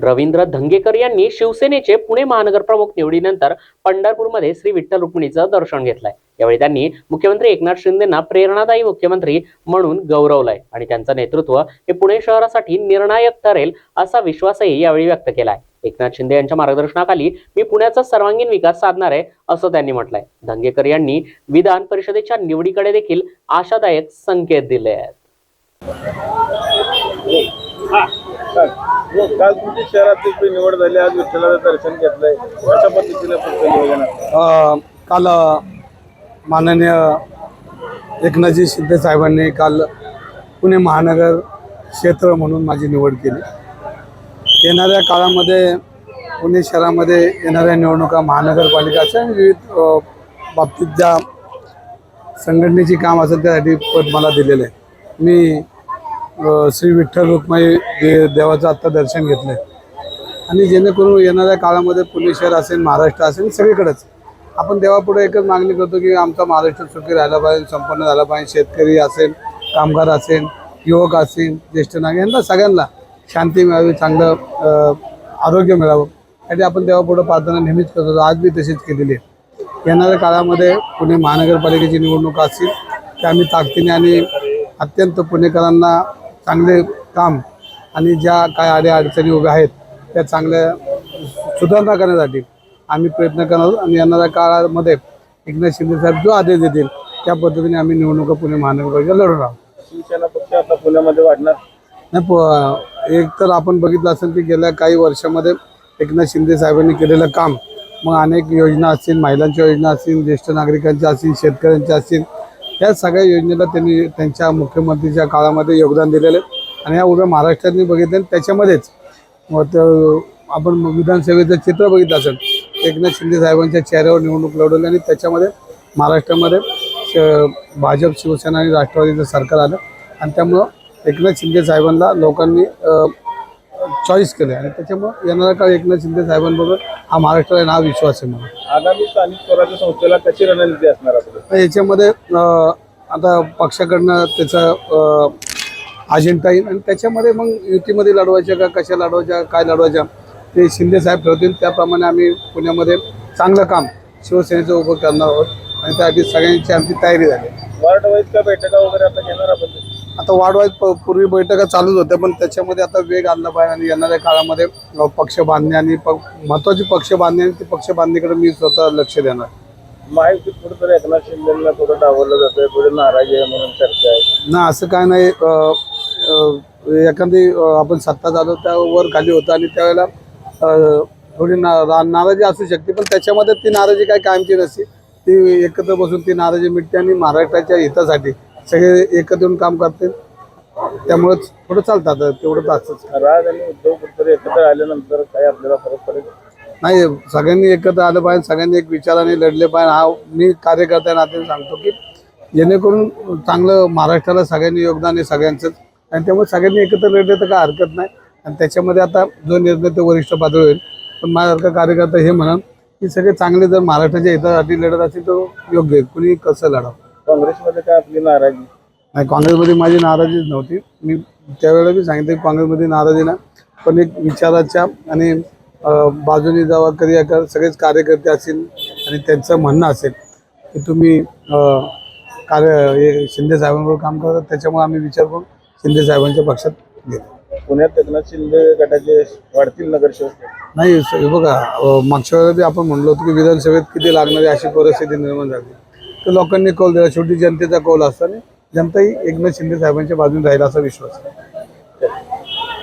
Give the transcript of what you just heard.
रवींद्र धंगेकर यांनी शिवसेनेचे पुणे महानगर प्रमुख निवडीनंतर पंढरपूरमध्ये श्री विठ्ठल रुक्मिणीचं दर्शन घेतलंय. यावेळी त्यांनी मुख्यमंत्री एकनाथ शिंदेना प्रेरणादायी मुख्यमंत्री म्हणून गौरवलंय आणि त्यांचं नेतृत्व हे पुणे शहरासाठी निर्णायक ठरेल असा विश्वासही यावेळी व्यक्त केलाय. एकनाथ शिंदे यांच्या मार्गदर्शनाखाली मी पुण्याचा सर्वांगीण विकास साधणार आहे असं त्यांनी म्हटलंय. धंगेकर यांनी विधान परिषदेच्या निवडीकडे देखील आशादायक संकेत दिले आहेत काल तुमची शहरात एक निवड झाली आज विठ्ठलाचं दर्शन घेतलंय. कशा पद्धतीने पुढचं नियोजन आहे? अ, काल अ, माननीय एकनाथजी शिंदे साहेबांनी काल पुणे महानगर क्षेत्र म्हणून माझी निवड केली. येणाऱ्या काळामध्ये पुणे शहरामध्ये येणाऱ्या निवडणुका महानगरपालिकाच्या आणि विविध अ, बाबतीत ज्या संघटनेची काम असेल त्यासाठी पद मला दिलेलं आहे. मी श्री विठ्ठल रुक्माई दे देवाचं आत्ता दर्शन घेतलं आहे आणि जेणेकरून येणाऱ्या काळामध्ये पुणे शहर असेल महाराष्ट्र असेल सगळीकडेच. आपण देवापुढे एकच मागणी करतो की आमचा महाराष्ट्र सुखी राहिला पाहिजे संपन्न झाला पाहिजे शेतकरी असेल कामगार असेल युवक असेल ज्येष्ठ नागरिक यांना सगळ्यांना शांती मिळावी चांगलं आरोग्य मिळावं. यासाठी आपण देवापुढे प्रार्थना नेहमीच करतो. आज बी तशीच केलेली आहे. येणाऱ्या काळामध्ये पुणे महानगरपालिकेची निवडणूक असतील त्या आम्ही ताकदीने आणि अत्यंत पुणेकरांना चांगले काम आणि ज्या काय अड्या अडचणी उभ्या आहेत त्या चांगल्या सुधारणा करण्यासाठी आम्ही प्रयत्न करणार आहोत. आणि येणाऱ्या काळामध्ये एकनाथ शिंदे साहेब जो आदेश देतील त्या पद्धतीने आम्ही निवडणुका पुणे महानगरपालिका लढवणार आहोत. शिवसेना पक्ष आता पुण्यामध्ये वाढणार? नाही प एक तर आपण बघितलं असेल की गेल्या काही वर्षामध्ये एकनाथ शिंदे साहेबांनी केलेलं काम मग अनेक योजना असतील महिलांच्या योजना असतील ज्येष्ठ नागरिकांच्या असतील शेतकऱ्यांच्या असतील या सगळ्या योजनेला त्यांनी त्यांच्या मुख्यमंत्रीच्या काळामध्ये योगदान दिलेलं आहे. आणि या उभ्या महाराष्ट्रातनी बघितलं त्याच्यामध्येच मग आपण विधानसभेचं चित्र बघितलं असेल. एकनाथ शिंदे साहेबांच्या चेहऱ्यावर निवडणूक लढवली आणि त्याच्यामध्ये महाराष्ट्रामध्ये श- भाजप शिवसेना आणि राष्ट्रवादीचं सरकार आलं. आणि त्यामुळं एकनाथ शिंदे साहेबांना लोकांनी चॉईस केलं आणि त्याच्यामुळं येणारा काळ एकनाथ शिंदे साहेबांबरोबर हा महाराष्ट्राला हा विश्वास आहे मला. आगामी स्थानिक स्वराज्य संस्थेला कशी रणनीती असणार आपली? याच्यामध्ये आता पक्षाकडनं त्याचा अजेंडा येईल. आणि त्याच्यामध्ये मग युतीमध्ये लढवायच्या का कशा लढवायच्या काय लढवायच्या ते शिंदे साहेब ठरवतील. त्याप्रमाणे आम्ही पुण्यामध्ये चांगलं काम शिवसेनेचं उभं करणार आहोत. आणि त्यासाठी सगळ्यांची आमची तयारी झाली. वार्ड वाईज का बैठका वगैरे आता घेणार आपण? आता वाढवायत पूर्वी बैठका चालूच होत्या पण त्याच्यामध्ये आता वेग आणला पाहिजे आणि येणाऱ्या काळामध्ये पक्ष बांधणे आणि प महत्त्वाची पक्ष बांधणे आणि ती पक्ष बांधणीकडे मी स्वतः लक्ष देणार. माहिती कुठेतरी एकनाथ शिंदेला थोडं डावरलं जातंय थोडं नाराजी आहे म्हणून चर्चा आहे. ना असं काय नाही एखादी आपण सत्ता झालो त्यावर खाली होतं आणि त्यावेळेला थोडी ना रा- नाराजी असू शकते पण त्याच्यामध्ये ती नाराजी काय कायमची नसते. ती एकत्र बसून ती नाराजी मिटते आणि महाराष्ट्राच्या हितासाठी सगळे एकत्र येऊन काम करते त्यामुळेच थोडं चालतं आता तेवढं असंच. राज आणि उद्धव कुठेतरी एकत्र आल्यानंतर काय आपल्याला फरक पडेल? नाही सगळ्यांनी एकत्र आलं पाहिजे सगळ्यांनी एक विचाराने लढले पाहिजे. हा मी कार्यकर्त्या नात्याने सांगतो की जेणेकरून चांगलं महाराष्ट्राला सगळ्यांनी योगदान आहे सगळ्यांचंच. आणि त्यामुळे सगळ्यांनी एकत्र लढले तर काय हरकत नाही. आणि त्याच्यामध्ये आता जो निर्णय तो वरिष्ठ पातळी होईल पण माझ्यासारखा कार्यकर्ता हे म्हणून की सगळे चांगले जर महाराष्ट्राच्या हितासाठी लढत असेल तर योग्य आहे. कुणी कसं लढावं? काँग्रेसमध्ये काय आपली नाराजी? नाही काँग्रेसमध्ये माझी नाराजीच नव्हती. मी त्यावेळेला मी सांगितलं की काँग्रेसमध्ये नाराजी ना पण एक विचाराच्या आणि बाजूने जेव्हा कधी एका सगळेच कार्यकर्ते असतील आणि त्यांचं म्हणणं असेल की तुम्ही कार्य हे शिंदे साहेबांबरोबर काम करतात त्याच्यामुळे आम्ही विचार करून शिंदे साहेबांच्या पक्षात गेलो. पुण्यात एकनाथ शिंदे गटाचे वाढतील नगरसेवक? नाही बघा मागच्या वेळेला बी आपण म्हणलो होतो की विधानसभेत किती लागणारी अशी परिस्थिती निर्माण झाली. तर लोकांनी कौल दिला. शेवटी जनतेचा कौल असताना जनताही एकनाथ शिंदे साहेबांच्या बाजूने राहील असा विश्वास आहे.